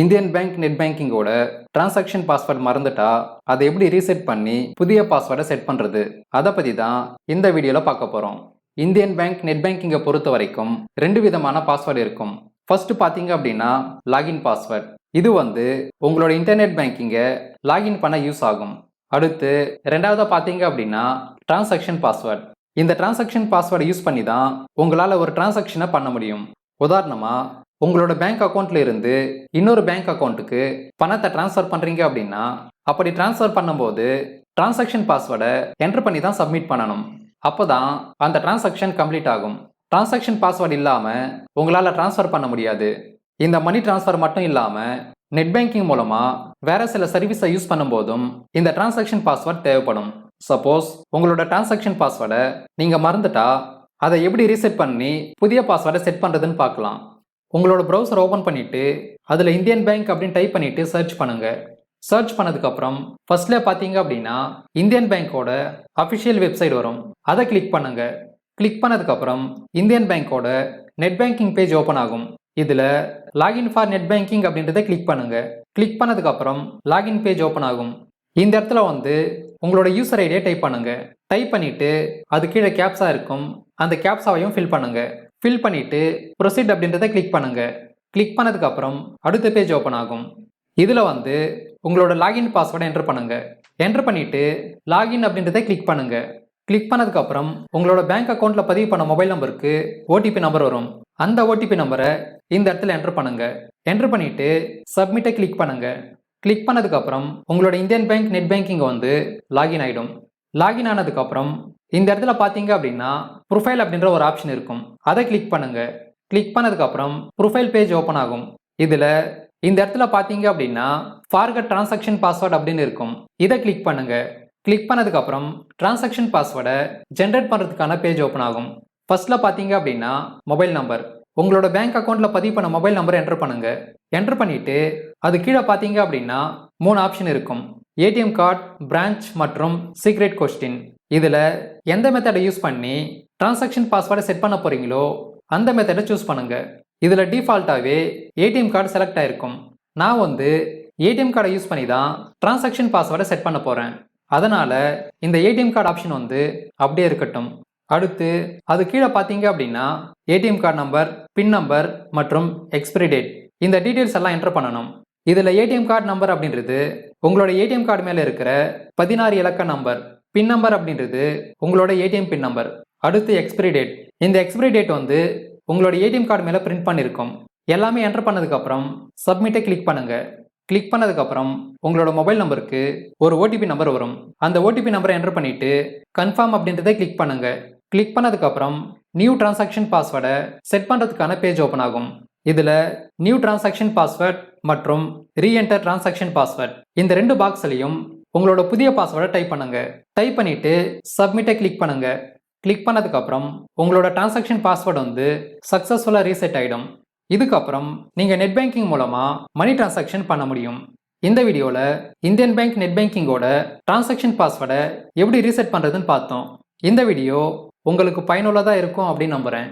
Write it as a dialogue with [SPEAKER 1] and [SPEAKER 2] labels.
[SPEAKER 1] Indian bank net பேங்கிங்கோட transaction password மறந்துட்டா அதை எப்படி ரீசெட் பண்ணி புதிய பாஸ்வேர்டை செட் பண்ணுறது அதை பற்றி தான் இந்த வீடியோவில் பார்க்க போகிறோம் இந்தியன் பேங்க் நெட் பேங்கிங்கை பொறுத்த வரைக்கும் ரெண்டு விதமான பாஸ்வேர்டு இருக்கும். ஃபர்ஸ்ட் பார்த்தீங்க அப்படின்னா லாகின் பாஸ்வேர்ட் இது வந்து உங்களோட இன்டர்நெட் பேங்கிங்கை லாகின் பண்ண யூஸ் ஆகும். அடுத்து ரெண்டாவதாக பார்த்தீங்க அப்படின்னா டிரான்சாக்ஷன் பாஸ்வேர்ட் இந்த டிரான்சாக்ஷன் பாஸ்வேர்டை யூஸ் பண்ணி தான் உங்களால் ஒரு டிரான்சாக்ஷனை பண்ண முடியும். உதாரணமாக உங்களோட பேங்க் அக்கௌண்ட்ல இருந்து இன்னொரு பேங்க் அக்கௌண்ட்டுக்கு பணத்தை ட்ரான்ஸ்ஃபர் பண்ணுறீங்க அப்படின்னா அப்படி ட்ரான்ஸ்ஃபர் பண்ணும்போது டிரான்சாக்ஷன் பாஸ்வேர்டை என்டர் பண்ணி தான் சப்மிட் பண்ணணும். அப்போ தான் அந்த டிரான்சாக்ஷன் கம்ப்ளீட் ஆகும். டிரான்சாக்ஷன் பாஸ்வேர்டு இல்லாமல் உங்களால் ட்ரான்ஸ்ஃபர் பண்ண முடியாது. இந்த மணி ட்ரான்ஸ்ஃபர் மட்டும் இல்லாமல் நெட் பேங்கிங் மூலமாக வேற சில சர்வீஸை யூஸ் பண்ணும்போதும் இந்த டிரான்சாக்ஷன் பாஸ்வேர்ட் தேவைப்படும். சப்போஸ் உங்களோட டிரான்சாக்ஷன் பாஸ்வேர்டை நீங்கள் மறந்துட்டா அதை எப்படி ரீசெட் பண்ணி புதிய பாஸ்வேர்டை செட் பண்ணுறதுன்னு பார்க்கலாம். உங்களோட ப்ரௌசர் ஓப்பன் பண்ணிவிட்டு அதில் இந்தியன் பேங்க் அப்படின்னு டைப் பண்ணிவிட்டு சர்ச் பண்ணுங்கள் சர்ச் பண்ணதுக்கப்புறம் ஃபர்ஸ்ட்ல பார்த்தீங்க அப்படின்னா இந்தியன் பேங்க்கோட அஃபிஷியல் வெப்சைட் வரும். அதை கிளிக் பண்ணுங்க. கிளிக் பண்ணதுக்கப்புறம் இந்தியன் பேங்க்கோட நெட் பேங்கிங் பேஜ் ஓப்பன் ஆகும். இதில் லாகின் ஃபார் நெட் பேங்கிங் அப்படின்றத கிளிக் பண்ணுங்க. கிளிக் பண்ணதுக்கப்புறம் லாகின் பேஜ் ஓப்பன் ஆகும். இந்த இடத்துல வந்து உங்களோட யூசர் ஐடியை டைப் பண்ணுங்க. டைப் பண்ணிவிட்டு அது கீழே கேப்ஸாக இருக்கும். அந்த கேப்ஸாவையும் ஃபில் பண்ணுங்கள் ஃபில் பண்ணிவிட்டு ப்ரொசீட் அப்படின்றத கிளிக் பண்ணுங்கள் கிளிக் பண்ணதுக்கப்புறம் அடுத்த பேஜ் ஓப்பன் ஆகும். இதில் வந்து உங்களோட லாகின் பாஸ்வேர்டை என்டர் பண்ணுங்கள் என்டர் பண்ணிவிட்டு லாகின் அப்படின்றத கிளிக் பண்ணுங்கள் கிளிக் பண்ணதுக்கப்புறம் உங்களோட பேங்க் அக்கௌண்ட்டில் பதிவு பண்ண மொபைல் நம்பருக்கு ஓடிபி நம்பர் வரும். அந்த ஓடிபி நம்பரை இந்த இடத்துல என்டர் பண்ணுங்கள் என்டர் பண்ணிவிட்டு சப்மிட்டை கிளிக் பண்ணுங்கள் கிளிக் பண்ணதுக்கப்புறம் உங்களோட இந்தியன் பேங்க் நெட் பேங்கிங் வந்து லாகின் ஆகிடும் லாகின் ஆனதுக்கப்புறம் இந்த இடத்துல பார்த்தீங்க அப்படின்னா ப்ரொஃபைல் அப்படின்ற ஒரு ஆப்ஷன் இருக்கும். அதை கிளிக் பண்ணுங்க. கிளிக் பண்ணதுக்கப்புறம் ப்ரொஃபைல் பேஜ் ஓப்பன் ஆகும். இதில் இந்த இடத்துல பார்த்தீங்க அப்படின்னா ஃபார்கட் டிரான்சாக்ஷன் பாஸ்வேர்ட் அப்படின்னு இருக்கும். இதை கிளிக் பண்ணுங்க. கிளிக் பண்ணதுக்கப்புறம் டிரான்சாக்ஷன் பாஸ்வேர்டை ஜென்ரேட் பண்ணுறதுக்கான பேஜ் ஓப்பன் ஆகும். ஃபர்ஸ்ட்ல பார்த்தீங்க அப்படின்னா மொபைல் நம்பர் உங்களோட பேங்க் அக்கௌண்ட்ல பதிவு பண்ண மொபைல் நம்பரை என்டர் பண்ணுங்க. என்டர் பண்ணிட்டு அது கீழே பார்த்தீங்க அப்படின்னா மூணு ஆப்ஷன் இருக்கும். ஏடிஎம் கார்டு பிரான்ச் மற்றும் சீக்ரெட் கொஸ்டின். இதில் எந்த மெத்தடை யூஸ் பண்ணி டிரான்சாக்ஷன் பாஸ்வேர்டை செட் பண்ண போகிறீங்களோ அந்த மெத்தடை சூஸ் பண்ணுங்க. இதில் டிஃபால்ட்டாகவே ஏடிஎம் கார்டு செலக்ட் ஆயிருக்கும். நான் வந்து ஏடிஎம் கார்டை யூஸ் பண்ணி தான் டிரான்சாக்ஷன் பாஸ்வேர்டை செட் பண்ண போகிறேன் அதனால் இந்த ஏடிஎம் கார்டு ஆப்ஷன் வந்து அப்படியே இருக்கட்டும். அடுத்து அது கீழே பார்த்தீங்க அப்படின்னா ATM card number PIN number மற்றும் எக்ஸ்பிரி டேட் இந்த டீட்டெயில்ஸ் எல்லாம் என்டர் பண்ணணும். இதில் ஏடிஎம் கார்டு நம்பர் அப்படின்றது உங்களோட ஏடிஎம் கார்டு மேலே இருக்கிற பதினாறு இலக்க நம்பர் பின் நம்பர் அப்படின்றது உங்களோட ஏடிஎம் பின் நம்பர் அடுத்து எக்ஸ்பிரி டேட் இந்த எக்ஸ்பிரி டேட் வந்து உங்களோட ஏடிஎம் கார்டு மேலே பிரிண்ட் பண்ணியிருக்கும் எல்லாமே என்டர் பண்ணதுக்கப்புறம் சப்மிட்டை கிளிக் பண்ணுங்கள் கிளிக் பண்ணதுக்கப்புறம் உங்களோட மொபைல் நம்பருக்கு ஒரு ஓடிபி நம்பர் வரும். அந்த ஓடிபி நம்பரை என்டர் பண்ணிவிட்டு கன்ஃபார்ம் அப்படின்றத கிளிக் பண்ணுங்கள் கிளிக் பண்ணதுக்கப்புறம் நியூ டிரான்சாக்ஷன் பாஸ்வேர்டை செட் பண்ணுறதுக்கான பேஜ் ஓப்பன் ஆகும். இதில் நியூ டிரான்சாக்ஷன் பாஸ்வேர்ட் மற்றும் ரீஎன்டர் டிரான்சாக்ஷன் பாஸ்வேர்ட் இந்த ரெண்டு பாக்ஸ்லையும் உங்களோட புதிய பாஸ்வேர்டை டைப் பண்ணுங்க. டைப் பண்ணிட்டு சப்மிட்டை கிளிக் பண்ணுங்க. கிளிக் பண்ணதுக்கப்புறம் உங்களோட டிரான்சாக்ஷன் பாஸ்வேர்டு வந்து சக்ஸஸ்ஃபுல்லாக ரீசெட் ஆகிடும் இதுக்கப்புறம் நீங்கள் நெட் பேங்கிங் மூலமாக மணி டிரான்சாக்ஷன் பண்ண முடியும். இந்த வீடியோவில் இந்தியன் பேங்க் நெட் பேங்கிங்கோட டிரான்சாக்ஷன் பாஸ்வேர்டை எப்படி ரீசெட் பண்ணுறதுன்னு பார்த்தோம். இந்த வீடியோ உங்களுக்கு பயனுள்ளதாக இருக்கும் அப்படின்னு நம்புகிறேன்